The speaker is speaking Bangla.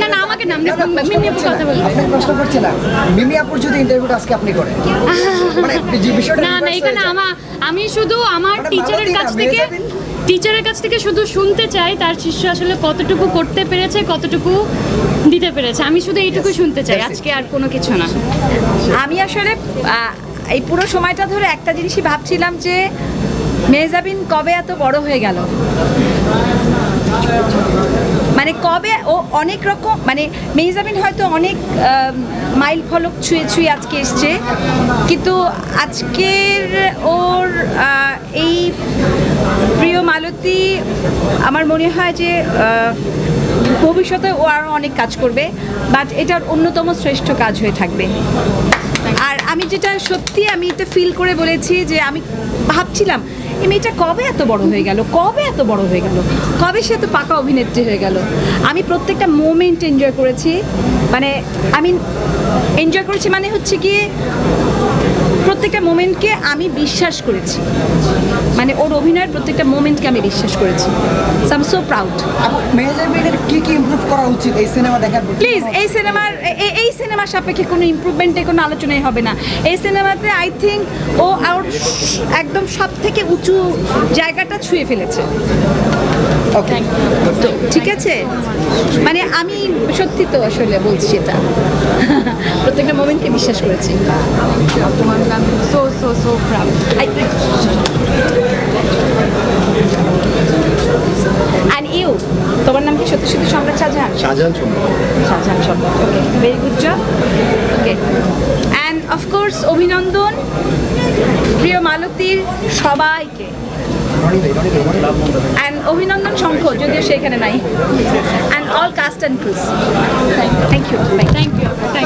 না, না, আমাকে না, আপনি না, না, প্রশ্ন মিমি আপু কথা বলুন। আপনাকে প্রশ্ন করছি না। মিমি আপুর যদি ইন্টারভিউটা আজকে আপনি করেন। মানে বিষয়টা না না এখানে। আমার আমি শুধু আমার টিচারের কাছ থেকে টিচারের কাছ থেকে শুধু শুনতে চাই তার শিষ্য আসলে কতটুকু করতে পেরেছে কতটুকু দিতে পেরেছে। আমি শুধু এইটুকু শুনতে চাই আজকে আর কোনো কিছু না। আমি আসলে এই পুরো সময়টা ধরে একটা জিনিসই ভাবছিলাম যে মেহজাবিন কবে এত বড় হয়ে গেল? মানে কবে ও অনেক রকম মানে মেহজাবিন হয়তো অনেক মাইল ফলক ছুঁয়ে ছুঁয়ে আজকে এসছে। কিন্তু আজকের ওর এই প্রিয় মালতী, আমার মনে হয় যে ভবিষ্যতে ও আরও অনেক কাজ করবে বাট এটার অন্যতম শ্রেষ্ঠ কাজ হয়ে থাকবে। আমি যেটা সত্যি আমি এটা ফিল করে বলেছি যে আমি ভাবছিলাম, এই মেয়েটা কবে এত বড় হয়ে গেল? কবে এত বড় হয়ে গেল? কবে সে এত পাকা অভিনেত্রী হয়ে গেল? আমি প্রত্যেকটা মোমেন্ট এনজয় করেছি। মানে আমি এনজয় করেছি মানে হচ্ছে কি প্রত্যেকটা মোমেন্টকে আমি বিশ্বাস করেছি। মানে ওর অভিনয়ের প্রত্যেকটা মোমেন্টকে আমি বিশ্বাস করেছি। আই এম সো প্রাউড কি কি ইমপ্রুভ করা উচিত এই সিনেমা দেখার প্লিজ এই সিনেমার এই সিনেমার সাপেক্ষে কোনো ইমপ্রুভমেন্টে কোনো আলোচনাই হবে না। এই সিনেমাতে আই থিঙ্ক ও ওর একদম সব থেকে উঁচু জায়গাটা ছুঁয়ে ফেলেছে। ওকে তো ঠিক আছে? মানে আমি সত্যি তো আসলে বলছি এটা। প্রত্যেকটা মোমেন্টকে বিশ্বাস করেছি। তোমার so so so proud and you তোমার নাম কি সত্যি সম্রাট শাহজাহান? শাহজাহান সম্রাট। শাহজাহান সম্রাট okay very good job okay and of course অভিনন্দন প্রিয় মালতীর সবাইকে। অ্যান্ড অভিনন্দন শঙ্খ যদিও সেখানে নাই। And all cast and crew thank you thank